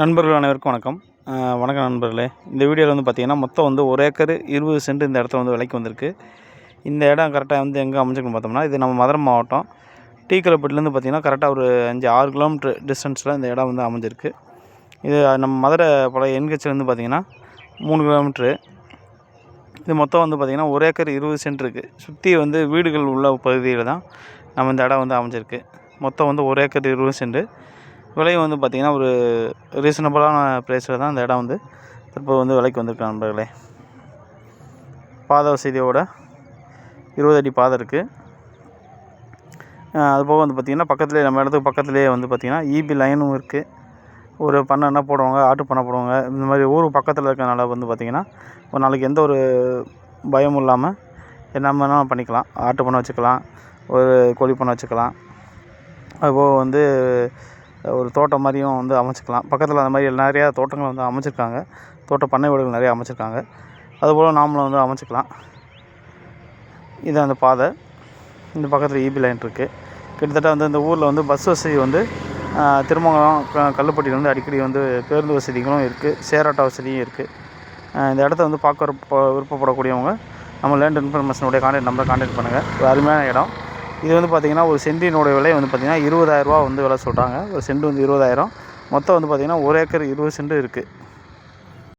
நண்பர்கள் அனைவருக்கும் வணக்கம். வணக்கம் நண்பர்களே. இந்த வீடியோவில் வந்து பார்த்தீங்கன்னா மொத்தம் வந்து ஒரு ஏக்கர் இருபது சென்ட் இந்த இடத்துல வந்து விலைக்கு வந்திருக்கு. இந்த இடம் கரெக்டாக வந்து எங்கே அமைஞ்சிருக்குன்னு பார்த்தோம்னா இது நம்ம மதுரை மாவட்டம். டீ கலப்பட்டிலேருந்து பார்த்தீங்கன்னா கரெக்டாக ஒரு அஞ்சு ஆறு கிலோமீட்டர் டிஸ்டன்ஸில் இந்த இடம் வந்து அமைஞ்சிருக்கு. இது நம்ம மதுரை பழைய என்ஹெச்லேருந்து பார்த்தீங்கன்னா மூணு கிலோமீட்ரு இது மொத்தம் வந்து பார்த்திங்கன்னா ஒரு ஏக்கர் இருபது சென்ட் இருக்குது சுற்றி வந்து வீடுகள் உள்ள பகுதியில் தான் நம்ம இந்த இடம் வந்து அமைஞ்சிருக்கு. மொத்தம் வந்து ஒரு ஏக்கர் இருபது சென்ட். விலை வந்து பார்த்திங்கன்னா ஒரு ரீசனபிளான ப்ரைஸில் தான் இந்த இடம் வந்து தற்போது வந்து விலைக்கு வந்திருக்கு நண்பர்களே. பாதை வசதியோட இருபது அடி பாதை இருக்குது அது போக வந்து பார்த்திங்கன்னா பக்கத்துலேயே நம்ம இடத்துக்கு பக்கத்துலேயே வந்து பார்த்திங்கன்னா இபி லைனும் இருக்குது ஒரு பண்ணை என்ன போடுவாங்க ஆட்டு பண்ணை போடுவாங்க இந்த மாதிரி ஊர் பக்கத்தில் இருக்கிறனால வந்து பார்த்திங்கன்னா ஒரு நாளைக்கு எந்த ஒரு பயமும் இல்லாமல் என்ன வேணாலும் பண்ணிக்கலாம். ஆட்டு பண்ணை வச்சுக்கலாம் ஒரு கோழி பண்ணை வச்சுக்கலாம். அதுபோக வந்து ஒரு தோட்டம் மாதிரியும் வந்து அமைச்சிக்கலாம். பக்கத்தில் அந்த மாதிரி நிறையா தோட்டங்கள் வந்து அமைச்சிருக்காங்க. தோட்ட பண்ணை வீடுகள் நிறையா அமைச்சிருக்காங்க. அதுபோல் நாமளும் வந்து அமைச்சிக்கலாம். இது அந்த பாதை. இந்த பக்கத்தில் இபி லைன் இருக்குது கிட்டத்தட்ட வந்து இந்த ஊரில் வந்து பஸ் வசதி வந்து திருமங்கலம் க- கல்லுப்பட்டியிலேருந்து அடிக்கடி வந்து பேருந்து வசதிகளும் இருக்குது சேராட்ட வசதியும் இருக்குது இந்த இடத்த வந்து பார்க்க விருப்பப்படக்கூடியவங்க நம்ம லேண்ட் இன்ஃபர்மேஷனுடைய கான்டாக்ட் நம்பரை கான்டாக்ட் பண்ணுங்கள் ஒரு அருமையான இடம். இது வந்து பார்த்திங்கன்னா ஒரு சென்டினுடைய விலை வந்து பார்த்திங்கன்னா இருபதாயிரரூவா வந்து விலை சொல்கிறாங்க ஒரு சென்ட் வந்து இருபதாயிரம். மொத்தம் வந்து பார்த்திங்கன்னா ஒரு ஏக்கர் இருபது சென்ட் இருக்குது